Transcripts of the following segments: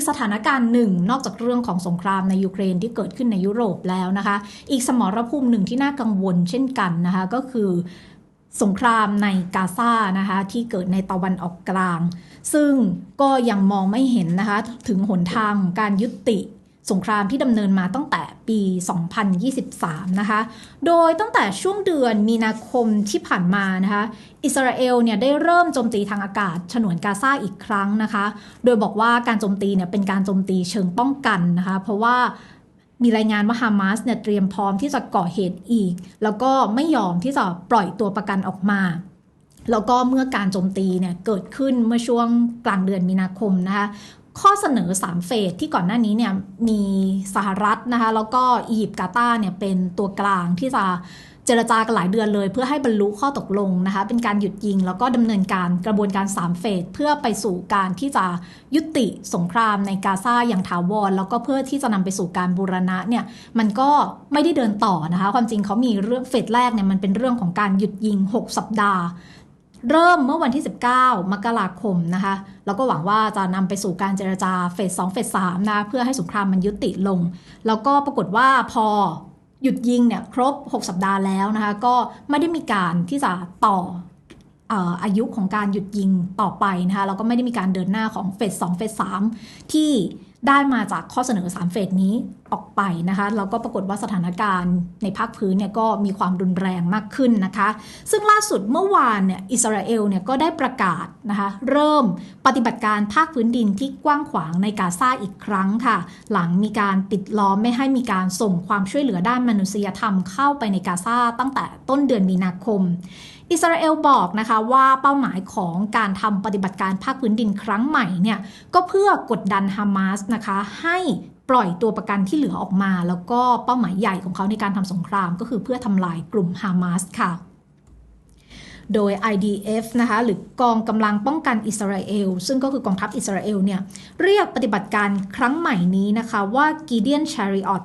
กสถานการณ์หนึ่งนอกจากเรื่องของสงครามในยูเครนที่เกิดขึ้นในยุโรปแล้วนะคะ อีกสมรภูมิหนึ่งที่น่ากังวลเช่นกันนะคะก็คือสงครามในกาซานะคะที่เกิดในตะวันออกกลาง ซึ่งก็ยังมองไม่เห็นนะคะถึงหนทางของการยุติ สงครามที่ดำเนินมาตั้งแต่ปี 2023 นะคะ โดยตั้งแต่ช่วงเดือนมีนาคมที่ผ่านมานะคะ อิสราเอลเนี่ยได้เริ่มโจมตีทางอากาศฉนวนกาซาอีกครั้งนะคะ โดยบอกว่าการโจมตีเนี่ยเป็นการโจมตีเชิงป้องกันนะคะ เพราะว่ามีรายงานว่าฮามาสเนี่ยเตรียมพร้อมที่จะก่อเหตุอีก แล้วก็ไม่ยอมที่จะปล่อยตัวประกันออกมา แล้วก็เมื่อการโจมตีเนี่ยเกิดขึ้นเมื่อช่วงกลางเดือนมีนาคมนะคะ ข้อเสนอ 3 เฟสที่ก่อนหน้านี้เนี่ยมีสหรัฐนะคะ แล้วก็อียิปต์กาตาเนี่ยเป็นตัวกลางที่จะเจรจากันหลายเดือนเลย เพื่อให้บรรลุข้อตกลงนะคะ เป็นการหยุดยิง แล้วก็ดำเนินการกระบวนการ 3 เฟสเพื่อไปสู่การที่จะยุติสงครามในกาซาอย่างถาวรแล้วก็เพื่อที่จะนำไปสู่การบูรณะเนี่ยมันก็ไม่ได้เดินต่อนะคะ ความจริงเขามีเรื่องเฟสแรกเนี่ยมันเป็นเรื่องของการหยุดยิง 6 สัปดาห์ เริ่มเมื่อวันที่ 19 มกราคมนะคะแล้วก็หวังว่าจะนำไปสู่การเจรจาเฟส2เฟส3นะเพื่อให้สงครามมันยุติลง แล้วก็ปรากฏว่าพอหยุดยิงเนี่ยครบ 6 สัปดาห์แล้วนะคะก็ไม่ได้มีการที่จะต่ออายุของการหยุดยิงต่อไปนะคะแล้วก็ไม่ได้มีการเดินหน้าของเฟส2เฟส3ที่ ได้มาจากข้อเสนอ 3 เฟสนี้ออกไปนะคะแล้วก็ปรากฏว่าสถานการณ์ในภาคพื้นเนี่ยก็มีความรุนแรงมากขึ้นนะคะ ซึ่งล่าสุดเมื่อวานเนี่ยอิสราเอลเนี่ยก็ได้ประกาศนะคะเริ่มปฏิบัติการภาคพื้นดินที่กว้างขวางในกาซาอีกครั้งค่ะ หลังมีการปิดล้อมไม่ให้มีการส่งความช่วยเหลือด้านมนุษยธรรมเข้าไปในกาซาตั้งแต่ต้นเดือนมีนาคม อิสราเอลบอกนะคะว่าเป้าหมายของการทำปฏิบัติการภาคพื้นดินครั้งใหม่เนี่ยก็เพื่อกดดันฮามาสนะคะให้ปล่อยตัวประกันที่เหลือออกมา แล้วก็เป้าหมายใหญ่ของเขาในการทำสงครามก็คือเพื่อทำลายกลุ่มฮามาสค่ะ โดย IDF นะคะหรือกองกำลังป้องกันอิสราเอล ซึ่งก็คือกองทัพอิสราเอลเนี่ยเรียกปฏิบัติการครั้งใหม่นี้นะคะว่า Gideon Chariot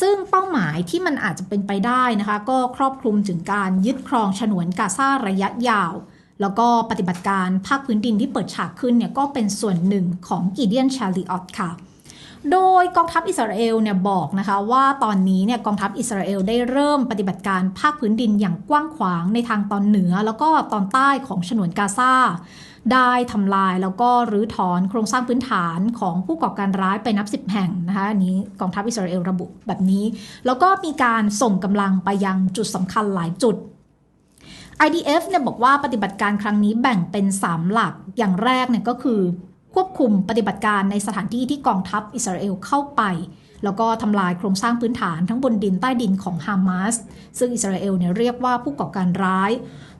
ซึ่งเป้าหมายที่มันอาจจะเป็นไปได้นะคะ ก็ครอบคลุมถึงการยึดครองฉนวนกาซาระยะยาว แล้วก็ปฏิบัติการภาคพื้นดินที่เปิดฉากขึ้นเนี่ยก็เป็นส่วนหนึ่งของ Gideon Chariot ค่ะ โดยกองทัพอิสราเอลเนี่ยบอกนะคะว่าตอนนี้เนี่ยกองทัพอิสราเอลได้เริ่มปฏิบัติการภาคพื้นดินอย่างกว้างขวางในทางตอนเหนือ แล้วก็ตอนใต้ของฉนวนกาซา ได้ทำลายแล้วก็รื้อถอนโครงสร้างพื้นฐานของผู้ก่อการร้ายไปนับสิบแห่งนะคะอันนี้กองทัพอิสราเอลระบุแบบนี้ แล้วก็มีการส่งกำลังไปยังจุดสำคัญหลายจุด IDF เนี่ยบอกว่าปฏิบัติการครั้งนี้แบ่งเป็น 3 หลักอย่างแรกเนี่ยก็คือควบคุมปฏิบัติการในสถานที่ที่กองทัพอิสราเอลเข้าไป แล้วก็ทำลายโครงสร้างพื้นฐานทั้งบนดินใต้ดินของฮามาสซึ่งอิสราเอลเนี่ยเรียกว่าผู้ก่อการร้าย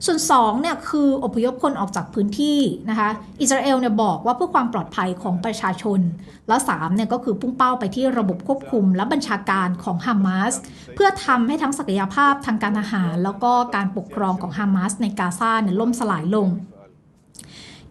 ส่วน2เนี่ยคืออพยพคนออกจากพื้นที่นะคะอิสราเอลเนี่ยบอกว่าเพื่อความปลอดภัยของประชาชน แล้ว3เนี่ยก็คือพุ่งเป้าไปที่ระบบควบคุมและบัญชาการของฮามาสเพื่อทำให้ทั้งศักยภาพทางการทหาร แล้วก็การปกครองของฮามาสในกาซาเนี่ยล่มสลายลง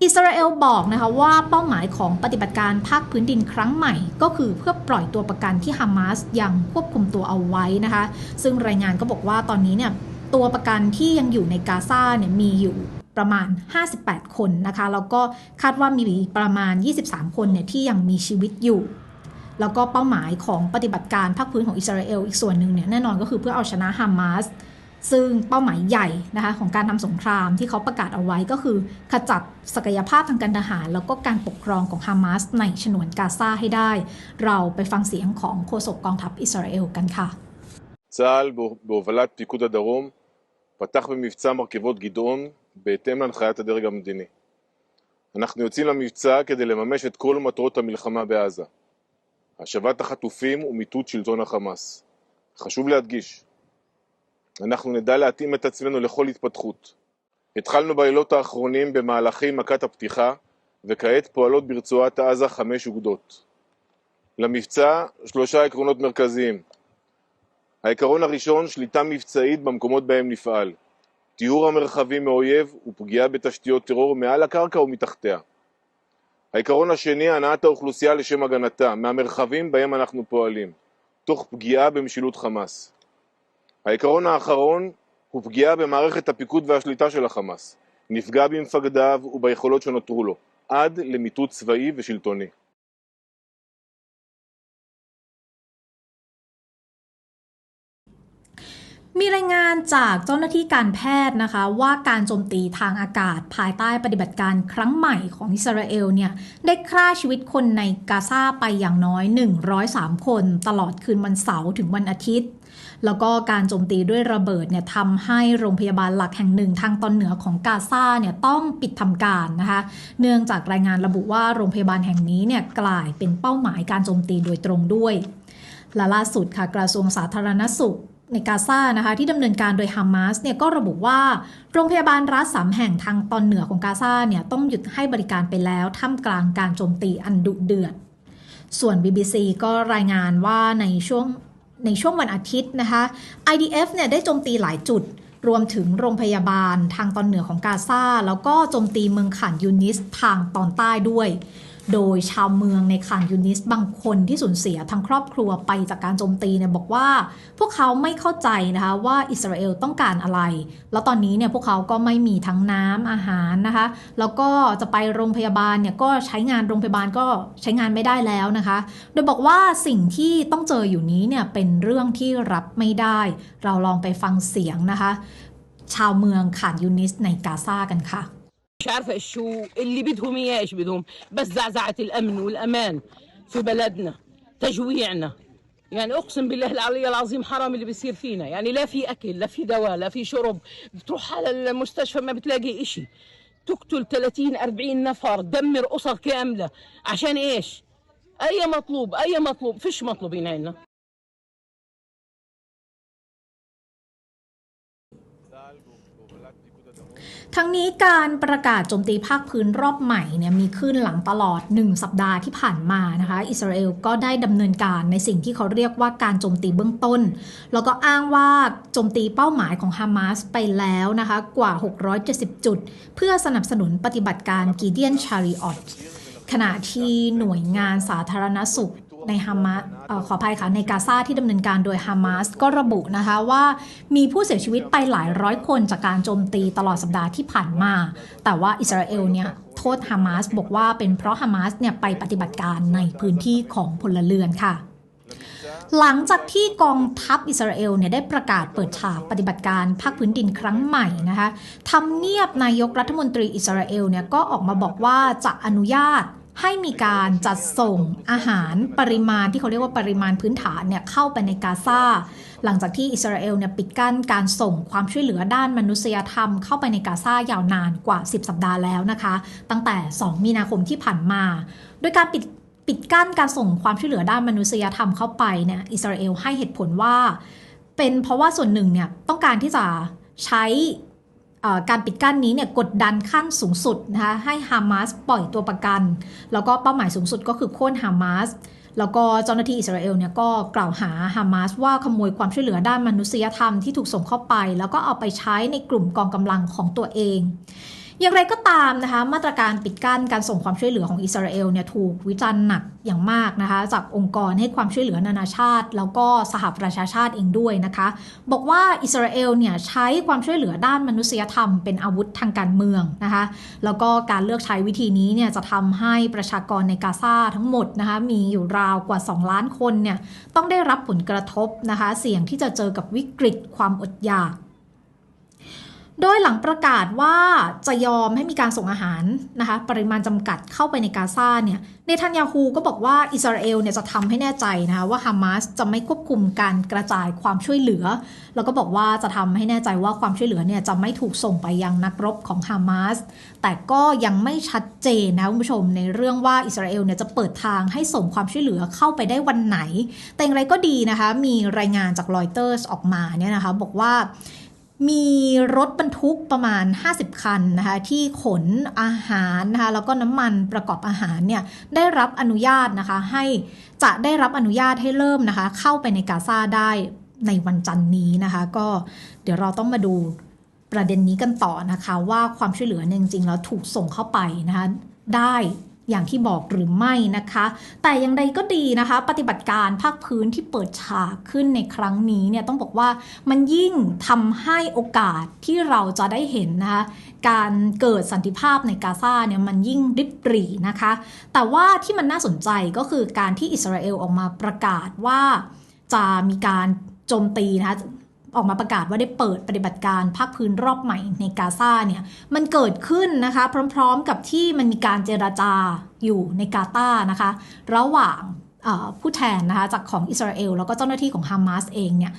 อิสราเอลบอกนะคะว่าเป้าหมายของปฏิบัติการภาคพื้นดินครั้งใหม่ ก็คือเพื่อปล่อยตัวประกันที่ฮามาสยังควบคุมตัวเอาไว้นะคะ ซึ่งรายงานก็บอกว่าตอนนี้เนี่ยตัวประกันที่ยังอยู่ในกาซาเนี่ยมีอยู่ประมาณ 58 คนนะคะ แล้วก็คาดว่ามีประมาณ 23 คนเนี่ยที่ยังมีชีวิตอยู่ แล้วก็เป้าหมายของปฏิบัติการภาคพื้นของอิสราเอลอีกส่วนหนึ่งเนี่ยแน่นอนก็คือเพื่อเอาชนะฮามาส ซึ่งเป้าหมายใหญ่นะคะของการทำสงครามที่เขาประกาศเอาไว้ก็คือ ขจัดศักยภาพทางการทหาร แล้วก็การปกครองของฮามาสในฉนวนกาซาให้ได้ เราไปฟังเสียงของโฆษกกองทัพอิสราเอลกันค่ะ צה"ל בהובלת פיקוד הדרום פתח במבצע מרכבות גדעון בהתאם להנחיית הדרג המדיני. אנחנו יוצאים למבצע כדי לממש את כל מטרות המלחמה בעזה. השבת החטופים ומיטוט שלטון החמאס. חשוב להדגיש, אנחנו נדע להתאים את עצמנו לכל התפתחות. התחלנו בלילות האחרונים במהלכי מכת הפתיחה, וכעת פועלות ברצועת עזה חמש אוגדות. למבצע שלושה עקרונות מרכזיים. העיקרון הראשון, שליטה מבצעית במקומות בהם נפעל. טיהור המרחבים מאויב ופגיעה בתשתיות טרור מעל הקרקע ומתחתיה. העיקרון השני, הנעת האוכלוסייה לשם הגנתה, מהמרחבים בהם אנחנו פועלים, תוך פגיעה במשילות חמאס. העיקרון האחרון הוא פגיעה במערכת הפיקוד והשליטה של החמאס, נפגע במפקדיו וביכולות שנותרו לו, עד למיטוט צבאי ושלטוני. มีรายงานจากเจ้าหน้าที่การแพทย์นะคะว่าการโจมตีทางอากาศภายใต้ปฏิบัติการครั้งใหม่ของอิสราเอลเนี่ยได้ฆ่าชีวิตคนในกาซาไปอย่างน้อย 103 คน ตลอดคืนวันเสาร์ถึงวันอาทิตย์ แล้วก็การโจมตีด้วยระเบิดเนี่ยทำให้โรงพยาบาลหลักแห่งหนึ่งทางตอนเหนือของกาซาเนี่ยต้องปิดทำการนะคะ เนื่องจากรายงานระบุว่าโรงพยาบาลแห่งนี้เนี่ยกลายเป็นเป้าหมายการโจมตีโดยตรงด้วย และล่าสุดค่ะกระทรวงสาธารณสุขในกาซานะคะที่ดำเนินการโดยฮามาสเนี่ยก็ระบุว่าโรงพยาบาลรัฐสามแห่งทางตอนเหนือของกาซาเนี่ยต้องหยุดให้บริการไปแล้วท่ามกลางการโจมตีอันดุเดือด ส่วน BBC ก็รายงานว่าในช่วง ในช่วงวันอาทิตย์นะคะ IDF เนี่ยได้โจมตีหลายจุด รวมถึงโรงพยาบาลทางตอนเหนือของกาซาแล้วก็โจมตีเมืองขานยูนิสทางตอนใต้ด้วย โดยชาวเมืองในขานยูนิสบางคนที่สูญเสียทั้งครอบครัวไปจากการโจมตีเนี่ยบอกว่าพวกเขาไม่เข้าใจนะคะว่าอิสราเอลต้องการอะไร แล้วตอนนี้เนี่ยพวกเขาก็ไม่มีทั้งน้ำอาหารนะคะ แล้วก็จะไปโรงพยาบาลเนี่ยก็ใช้งานโรงพยาบาลก็ใช้งานไม่ได้แล้วนะคะ โดยบอกว่าสิ่งที่ต้องเจออยู่นี้เนี่ยเป็นเรื่องที่รับไม่ได้ เราลองไปฟังเสียงนะคะ ชาวเมืองขานยูนิสในกาซากันค่ะ مش عارفة شو اللي بدهم إياه إيش بدهم؟ بس زعزعة الأمن والأمان في بلدنا تجويعنا. يعني أقسم بالله العلي العظيم حرام اللي بيصير فينا. يعني لا في أكل لا في دواء لا في شرب. بتروح على المستشفى ما بتلاقي إشي. تقتل 30 40 نفر تدمر أسر كاملة. عشان إيش؟ أي مطلوب أي مطلوب. فيش مطلوبين عنا. ทั้งนี้การประกาศโจมตีภาคพื้นรอบใหม่เนี่ยมีขึ้นหลังตลอด 1 สัปดาห์ที่ผ่านมานะคะ อิสราเอลก็ได้ดำเนินการในสิ่งที่เขาเรียกว่าการโจมตีเบื้องต้น แล้วก็อ้างว่าโจมตีเป้าหมายของฮามาสไปแล้วนะคะกว่า 670 จุด เพื่อสนับสนุนปฏิบัติการกีเดียนชาริออตขณะที่หน่วยงานสาธารณสุข ในฮามาสขออภัยค่ะในกาซาที่ดำเนินการโดยฮามาสก็ระบุนะคะว่ามีผู้เสียชีวิตไปหลายร้อยคนจากการโจมตีตลอดสัปดาห์ที่ผ่านมา แต่ว่าอิสราเอลเนี่ยโทษฮามาสบอกว่าเป็นเพราะฮามาสเนี่ยไปปฏิบัติการในพื้นที่ของพลเรือนค่ะหลังจากที่กองทัพอิสราเอลเนี่ยได้ประกาศเปิดฉากปฏิบัติการภาคพื้นดินครั้งใหม่นะคะทำเนียบนายกรัฐมนตรีอิสราเอลเนี่ยก็ออกมาบอกว่าจะอนุญาต ให้มีการจัดส่งอาหารปริมาณที่เขาเรียกว่าปริมาณพื้นฐานเนี่ยเข้าไปในกาซาหลังจากที่อิสราเอลเนี่ยปิดกั้นการส่งความช่วยเหลือด้านมนุษยธรรม เข้าไปในกาซายาวนานกว่า 10 สัปดาห์แล้วนะคะ ตั้งแต่ 2 มีนาคมที่ผ่านมา โดยการปิดปิดกั้นการส่งความช่วยเหลือด้านมนุษยธรรมเข้าไปเนี่ยอิสราเอลให้เหตุผลว่า เป็นเพราะว่าส่วนหนึ่งเนี่ยต้องการที่จะใช้ การปิดกั้นนี้เนี่ยกดดันขั้นสูงสุดนะคะให้ฮามาสปล่อยตัวประกัน แล้วก็เป้าหมายสูงสุดก็คือโค่นฮามาสแล้วก็เจ้าหน้าที่อิสราเอลเนี่ยก็กล่าวหาฮามาสว่าขโมยความช่วยเหลือด้านมนุษยธรรมที่ถูกส่งเข้าไป แล้วก็เอาไปใช้ในกลุ่มกองกำลังของตัวเอง อย่างไรก็ตามนะคะมาตรการปิดกั้นการส่งความช่วยเหลือของอิสราเอลเนี่ยถูกวิจารณ์หนักอย่างมากนะคะจากองค์กรให้ความช่วยเหลือนานาชาติ แล้วก็สหประชาชาติเองด้วยนะคะ บอกว่าอิสราเอลเนี่ยใช้ความช่วยเหลือด้านมนุษยธรรมเป็นอาวุธทางการเมืองนะคะแล้วก็การเลือกใช้วิธีนี้เนี่ยจะทำให้ประชากรในกาซาทั้งหมดนะคะมีอยู่ราวกว่า 2 ล้านคนเนี่ยต้องได้รับผลกระทบนะคะเสี่ยงที่จะเจอกับวิกฤตความอดอยาก โดยหลังประกาศว่าจะยอมให้มีการส่งอาหารนะคะปริมาณจำกัดเข้าไปในกาซาเนี่ยเนทันยาฮูก็บอกว่าอิสราเอลเนี่ยจะทำให้แน่ใจนะคะว่าฮามาสจะไม่ควบคุมการกระจายความช่วยเหลือ แล้วก็บอกว่าจะทำให้แน่ใจว่าความช่วยเหลือเนี่ยจะไม่ถูกส่งไปยังนักรบของฮามาสแต่ก็ยังไม่ชัดเจนนะคุณผู้ชมในเรื่องว่าอิสราเอลเนี่ยจะเปิดทางให้ส่งความช่วยเหลือเข้าไปได้วันไหน แต่อย่างไรก็ดีนะคะมีรายงานจากรอยเตอร์สออกมาเนี่ยนะคะบอกว่า มีรถบรรทุกประมาณ 50 คันนะคะที่ขนอาหารนะคะแล้วก็น้ำมันประกอบอาหารเนี่ยได้รับอนุญาตนะคะให้จะได้รับอนุญาตให้เริ่มนะคะเข้าไปในกาซาได้ในวันจันนี้นะคะก็เดี๋ยวเราต้องมาดูประเด็นนี้กันต่อนะคะ ว่าความช่วยเหลือจริงๆแล้วถูกส่งเข้าไปนะคะได้ อย่างที่บอกหรือไม่นะคะ แต่อย่างใดก็ดีนะคะ ปฏิบัติการภาคพื้นที่เปิดฉากขึ้นในครั้งนี้เนี่ยต้องบอกว่ามันยิ่งทำให้โอกาสที่เราจะได้เห็นนะคะการเกิดสันติภาพในกาซาเนี่ยมันยิ่งริบหรี่นะคะ แต่ว่าที่มันน่าสนใจก็คือการที่อิสราเอลออกมาประกาศว่าจะมีการโจมตีนะคะ ออกมาประกาศว่าได้เปิดปฏิบัติการภาคพื้นรอบใหม่ในกาซาเนี่ยมันเกิดขึ้นนะคะ พร้อมๆกับที่มันมีการเจราจาอยู่ในกาตาร์นะคะ ระหว่างผู้แทนนะคะจากของอิสราเอลแล้วก็เจ้าหน้าที่ของฮามาสเองเนี่ย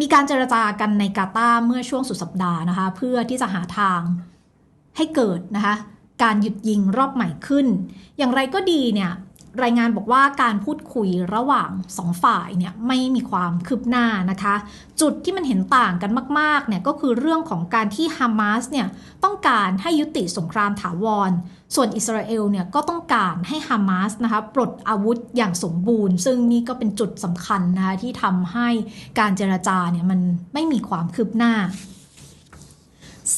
มีการเจรจากันในกาตาเมื่อช่วงสุดสัปดาห์นะคะ เพื่อที่จะหาทางให้เกิดนะคะการหยุดยิงรอบใหม่ขึ้น อย่างไรก็ดีเนี่ย รายงานบอกว่าการพูดคุยระหว่างสองฝ่ายเนี่ยไม่มีความคืบหน้านะคะ จุดที่มันเห็นต่างกันมากๆเนี่ยก็คือเรื่องของการที่ฮามาสเนี่ยต้องการให้ยุติสงครามถาวร ส่วนอิสราเอลเนี่ยก็ต้องการให้ฮามาสนะคะปลดอาวุธอย่างสมบูรณ์ ซึ่งนี่ก็เป็นจุดสำคัญนะคะที่ทำให้การเจรจาเนี่ยมันไม่มีความคืบหน้า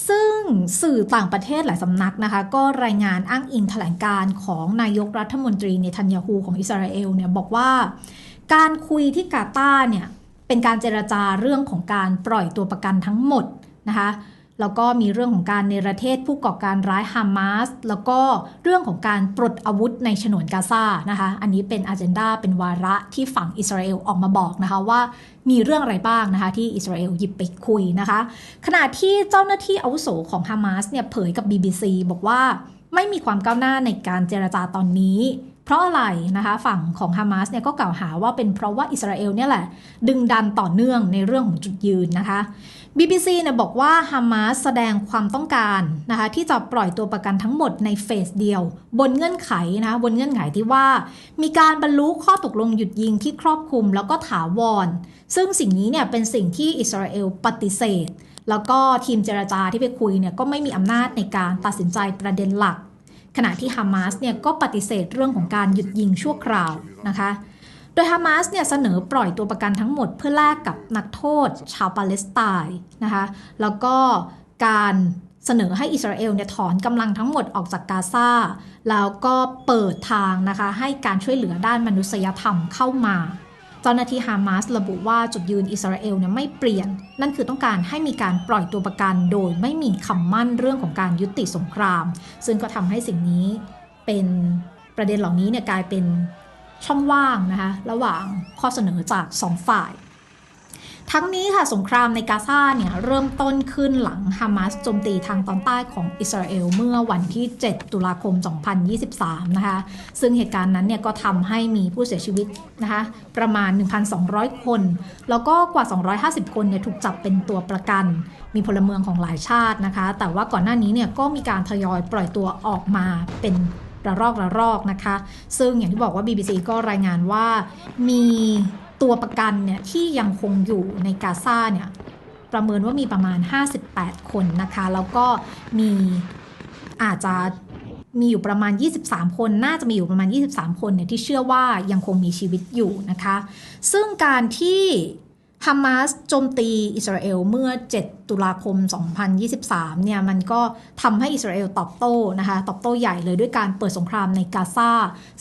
ซึ่งสื่อต่างประเทศหลายสำนักนะคะ ก็รายงานอ้างอิงแถลงการของนายกรัฐมนตรีเนทันยาฮูของอิสราเอลเนี่ยบอกว่า การคุยที่กาตาร์เนี่ยเป็นการเจรจาเรื่องของการปล่อยตัวประกันทั้งหมดนะคะ แล้วก็มีเรื่องของการเนรเทศผู้ก่อการร้ายฮามาส แล้วก็เรื่องของการปลดอาวุธในฉนวนกาซานะคะ อันนี้เป็นอ g e n d a เป็นวาระที่ฝั่งอิสราเอลออกมาบอกนะคะว่ามีเรื่องอะไรบ้างนะคะที่อิสราเอลหยิบไปคุยนะคะ ขณะที่เจ้าหน้าที่อาวุโสของฮามาสเนี่ยเผยกับ BBC บอกว่าไม่มีความก้าวหน้าในการเจรจาตอนนี้เพราะอะไรนะคะฝั่งของฮามาสเนี่ยก็กล่าวหาว่าเป็นเพราะว่าอิสราเอลเนี่ยแหละ ดึงดันต่อเนื่องในเรื่องของจุดยืนนะคะ BBC เนี่ยบอกว่าฮามาสแสดงความต้องการนะคะที่จะปล่อยตัวประกันทั้งหมดในเฟสเดียว บนเงื่อนไขนะบนเงื่อนไขที่ว่า มีการบรรลุข้อตกลงหยุดยิงที่ครอบคลุมแล้วก็ถาวร ซึ่งสิ่งนี้เนี่ยเป็นสิ่งที่อิสราเอลปฏิเสธ แล้วก็ทีมเจรจาที่ไปคุยเนี่ยก็ไม่มีอำนาจในการตัดสินใจประเด็นหลัก ขณะที่ฮามาสเนี่ยก็ปฏิเสธเรื่องของการหยุดยิงชั่วคราวนะคะ โดยฮามาสเนี่ยเสนอปล่อยตัวประกันทั้งหมดเพื่อแลกกับนักโทษชาวปาเลสไตน์นะคะ แล้วก็การเสนอให้อิสราเอลเนี่ยถอนกำลังทั้งหมดออกจากกาซาแล้วก็เปิดทางนะคะให้การช่วยเหลือด้านมนุษยธรรมเข้ามา เจ้าหน้าที่ฮามาสระบุว่าจุดยืนอิสราเอลเนี่ยไม่เปลี่ยน นั่นคือต้องการให้มีการปล่อยตัวประกันโดยไม่มีคำมั่นเรื่องของการยุติสงคราม ซึ่งก็ทำให้สิ่งนี้เป็นประเด็นเหล่านี้เนี่ยกลายเป็น ช่องว่างนะคะระหว่างข้อเสนอจากสองฝ่าย ทั้งนี้ค่ะสงครามในกาซาเนี่ยเริ่มต้นขึ้นหลังฮามาสโจมตีทางตอนใต้ของอิสราเอลเมื่อวันที่ 7 ตุลาคม 2023 นะคะซึ่งเหตุการณ์นั้นเนี่ยก็ทำให้มีผู้เสียชีวิตนะคะประมาณ 1,200 คน แล้วก็กว่า 250 คนเนี่ยถูกจับเป็นตัวประกัน มีพลเมืองของหลายชาตินะคะ แต่ว่าก่อนหน้านี้เนี่ยก็มีการทยอยปล่อยตัวออกมาเป็น ระลอกระลอกนะคะ ซึ่งอย่างที่บอกว่า BBC ก็รายงานว่ามีตัวประกันเนี่ยที่ยังคงอยู่ในกาซาเนี่ยประเมินว่ามีประมาณ 58 คนนะคะ แล้วก็มีอาจจะมีอยู่ประมาณ 23 คน น่าจะมีอยู่ประมาณ 23 คนเนี่ยที่เชื่อว่ายังคงมีชีวิตอยู่นะคะ ซึ่งการที่ ฮามาสโจมตีอิสราเอลเมื่อ 7 ตุลาคม 2023 เนี่ยมันก็ทำให้อิสราเอลตอบโต้นะคะตอบโต้ใหญ่เลยด้วยการเปิดสงครามในกาซา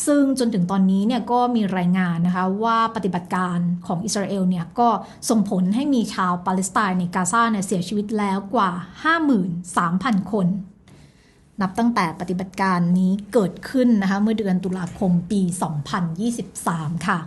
ซึ่งจนถึงตอนนี้เนี่ยก็มีรายงานนะคะว่าปฏิบัติการของอิสราเอลเนี่ยก็ส่งผลให้มีชาวปาเลสไตน์ในกาซาเนี่ยเสียชีวิตแล้วกว่า 53,000 คนนับตั้งแต่ปฏิบัติการนี้เกิดขึ้นนะคะเมื่อเดือนตุลาคมปี 2023 ค่ะ